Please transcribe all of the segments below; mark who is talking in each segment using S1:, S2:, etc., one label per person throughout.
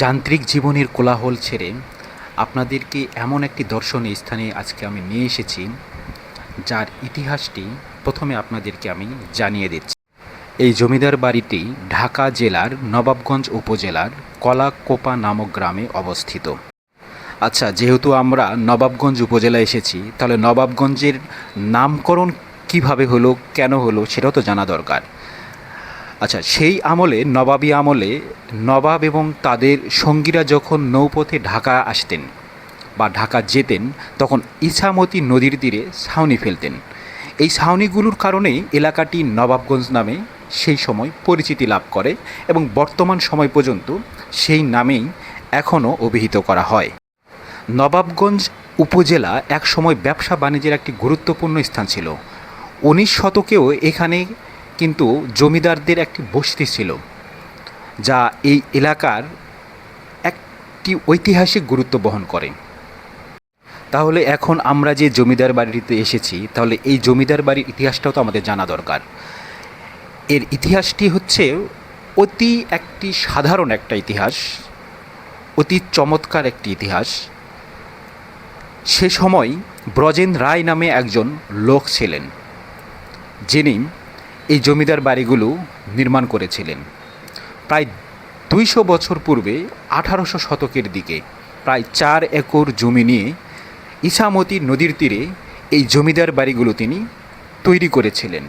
S1: যান্ত্রিক জীবনের কোলাহল ছেড়ে আপনাদেরকে এমন একটি দর্শনীয় স্থানে আজকে আমি নিয়ে এসেছি, যার ইতিহাসটি প্রথমে আপনাদেরকে আমি জানিয়ে দিচ্ছি। এই জমিদার বাড়িটি ঢাকা জেলার নবাবগঞ্জ উপজেলার কলাকোপা নামক গ্রামে অবস্থিত। আচ্ছা যেহেতু আমরা নবাবগঞ্জ উপজেলা এসেছি, তাহলে নবাবগঞ্জের নামকরণ কীভাবে হলো, কেন হলো, সেটাও তো জানা দরকার। আচ্ছা সেই আমলে, নবাবী আমলে, নবাব এবং তাদের সঙ্গীরা যখন নৌপথে ঢাকা আসতেন বা ঢাকা যেতেন, তখন ইছামতি নদীর তীরে ছাউনি ফেলতেন। এই ছাউনিগুলোর কারণেই এলাকাটি নবাবগঞ্জ নামে সেই সময় পরিচিতি লাভ করে এবং বর্তমান সময় পর্যন্ত সেই নামেই এখনও অভিহিত করা হয়। নবাবগঞ্জ উপজেলা একসময় ব্যবসা বাণিজ্যের একটি গুরুত্বপূর্ণ স্থান ছিল। উনিশ শতকেও এখানে কিন্তু জমিদারদের একটি বস্তি ছিল, যা এই এলাকার একটি ঐতিহাসিক গুরুত্ব বহন করে। তাহলে এখন আমরা যে জমিদার বাড়িতে এসেছি, তাহলে এই জমিদার বাড়ির ইতিহাসটাও তো আমাদের জানা দরকার। এর ইতিহাসটি হচ্ছে অতি একটি সাধারণ একটা ইতিহাস, অতি চমৎকার একটি ইতিহাস। সে সময় ব্রজেন রায় নামে একজন লোক ছিলেন, যিনি এই জমিদার বাড়িগুলো নির্মাণ করেছিলেন। প্রায় দুইশো বছর পূর্বে আঠারোশো শতকের দিকে প্রায় চার একর জমি নিয়ে ইছামতি নদীর তীরে এই জমিদার বাড়িগুলো তিনি তৈরি করেছিলেন।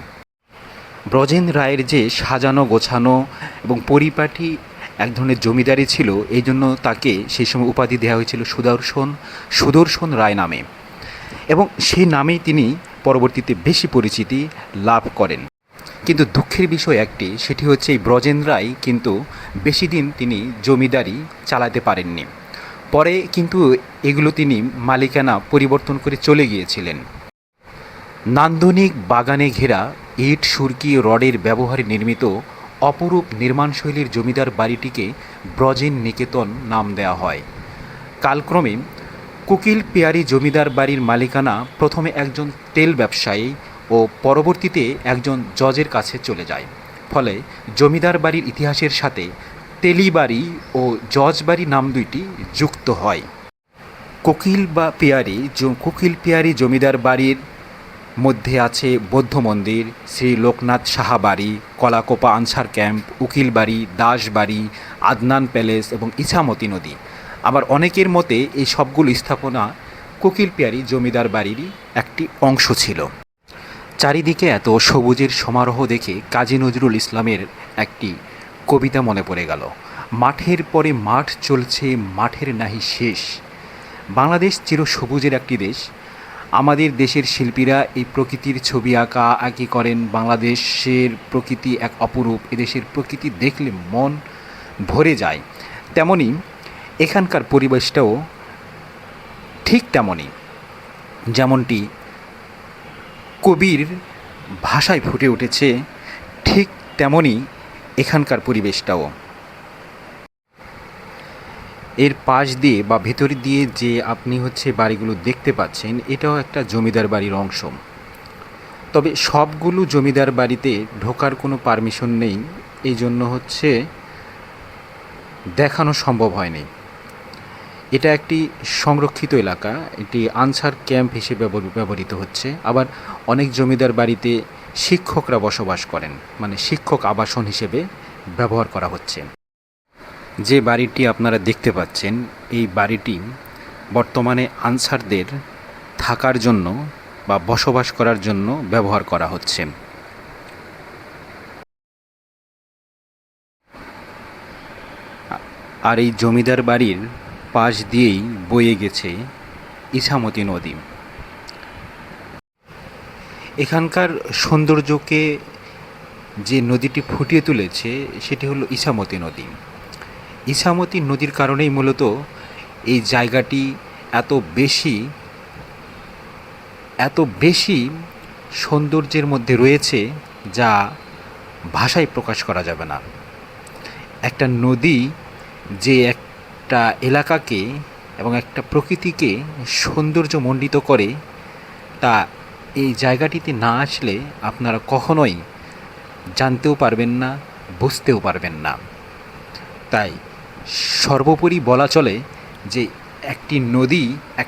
S1: ব্রজেন রায়ের যে সাজানো, গোছানো এবং পরিপাটি এক ধরনের জমিদারি ছিল, এই জন্য তাকে সেই সময় উপাধি দেওয়া হয়েছিল সুদর্শন সুদর্শন রায় নামে। এবং সেই নামেই তিনি পরবর্তীতে বেশি পরিচিতি লাভ করেন। কিন্তু দুঃখের বিষয় একটি, সেটি হচ্ছে এই ব্রজেন রায় কিন্তু বেশি দিন তিনি জমিদারি চালাতে পারেননি। পরে কিন্তু এগুলো তিনি মালিকানা পরিবর্তন করে চলে গিয়েছিলেন। নান্দনিক বাগানে ঘেরা ইট, সুরকি, রডের ব্যবহারে নির্মিত অপরূপ নির্মাণশৈলীর জমিদার বাড়িটিকে ব্রজেন নিকেতন নাম দেওয়া হয়। কালক্রমে কুকিল পেয়ারি জমিদার বাড়ির মালিকানা প্রথমে একজন তেল ব্যবসায়ী ও পরবর্তীতে একজন জজের কাছে চলে যায়। ফলে জমিদার বাড়ির ইতিহাসের সাথে তেলিবাড়ি ও জজ বাড়ি নাম দুইটি যুক্ত হয়। কোকিল বা পেয়ারি কোকিল পেয়ারি জমিদার বাড়ির মধ্যে আছে বৌদ্ধ মন্দির, শ্রী লোকনাথ সাহা বাড়ি, কলাকোপা আনসার ক্যাম্প, উকিল বাড়ি, দাস বাড়ি, আদনান প্যালেস এবং ইছামতি নদী। আবার অনেকের মতে এই সবগুলো স্থাপনা কোকিল পেয়ারি জমিদার বাড়িরই একটি অংশ ছিল। চারিদিকে এত সবুজের সমারোহ দেখে কাজী নজরুল ইসলামের একটি কবিতা মনে পড়ে গেল। মাঠের পরে মাঠ চলছে, মাঠের নাহি শেষ। বাংলাদেশ চির সবুজের একটি দেশ। আমাদের দেশের শিল্পীরা এই প্রকৃতির ছবি আঁকা, আঁকি করেন। বাংলাদেশের প্রকৃতি এক অপরূপ। এদেশের প্রকৃতি দেখলে মন ভরে যায়। তেমনি এখানকার পরিবেশটাও ঠিক তেমনই যেমনটি কবির ভাষায় ফুটে উঠেছে ঠিক তেমনই এখানকার পরিবেশটাও। এর পাশ দিয়ে বা ভেতর দিয়ে যে আপনি হচ্ছে বাড়িগুলো দেখতে পাচ্ছেন, এটাও একটা জমিদার বাড়ির অংশ। তবে সবগুলো জমিদার বাড়িতে ঢোকার কোনো পারমিশন নেই এই জন্য হচ্ছে দেখানো সম্ভব হয়নি। এটা একটি সংরক্ষিত এলাকা। এটি আনসার ক্যাম্প হিসেবে ব্যবহৃত হচ্ছে। আবার অনেক জমিদার বাড়িতে শিক্ষকরা বসবাস করেন। মানে শিক্ষক আবাসন হিসেবে ব্যবহার করা হচ্ছে। যে বাড়িটি আপনারা দেখতে পাচ্ছেন, এই বাড়িটি বর্তমানে আনসারদের থাকার জন্য বা বসবাস করার জন্য ব্যবহার করা হচ্ছে। আর এই জমিদার বাড়ির পাশ দিয়েই বয়ে গেছে ইছামতি নদী। এখানকার সৌন্দর্যকে যে নদীটি ফুটিয়ে তুলেছে, সেটি হলো ইছামতি নদী। ইছামতি নদীর কারণেই মূলত এই জায়গাটি এত বেশি এত বেশি সৌন্দর্যের মধ্যে রয়েছে যা ভাষায় প্রকাশ করা যাবে না। একটা নদী যে একটা এলাকাকে এবং একটা প্রকৃতিকে সৌন্দর্য মণ্ডিত করে, তা এই জায়গাটিতে না আসলে আপনারা কখনোই জানতেও পারবেন না, বুঝতেও পারবেন না। তাই সর্বোপরি বলা চলে যে একটি নদী